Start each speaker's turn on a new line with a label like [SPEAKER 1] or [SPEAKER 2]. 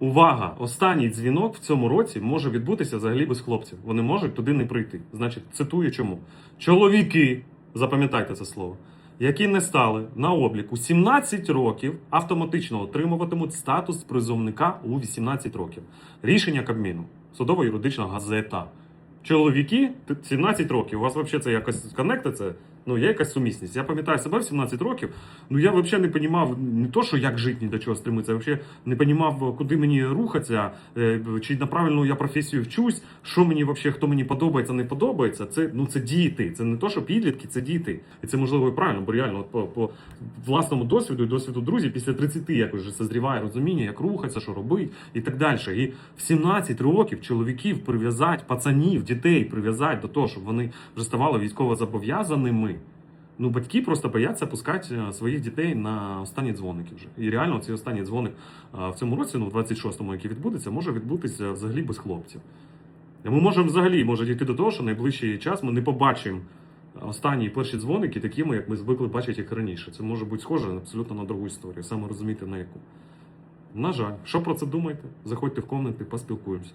[SPEAKER 1] Увага! Останній дзвінок в цьому році може відбутися взагалі без хлопців. Вони можуть туди не прийти. Значить, цитую чому. Чоловіки, запам'ятайте це слово, які не стали на обліку 17 років, автоматично отримуватимуть статус призовника у 18 років. Рішення Кабміну, судово-юридична газета. Чоловіки, 17 років. У вас взагалі це якось коннектиться? Ну, є якась сумісність. Я пам'ятаю себе в 17 років. Ну я взагалі не розумів не то, що як жити, ні до чого стремитися, взагалі не розумів, куди мені рухатися, е, чи на правильну я професію вчусь, що мені взагалі, хто мені подобається, не подобається. Це ну це діти. Це не то, що підлітки, це діти. І це можливо і правильно, бо реально по, по власному досвіду і досвіду друзів після 30 якось вже созріває розуміння, як рухатися, що робити і так далі. І в 17 років чоловіків прив'язати, пацанів, дітей прив'язати до того, щоб вони вже ставали військово зобов'язаними. Ну, батьки просто бояться пускати е, своїх дітей на останні дзвоники вже. І реально цей останній дзвоник е, в цьому році, ну, в 26-му, який відбудеться, може відбутися взагалі без хлопців. Ми можемо взагалі може дійти до того, що найближчий час ми не побачимо останні і перші дзвоники такими, як ми звикли бачити їх раніше. Це може бути схоже абсолютно на другу історію, саме розуміти на яку. На жаль, що про це думаєте? Заходьте в комнати, поспілкуємося.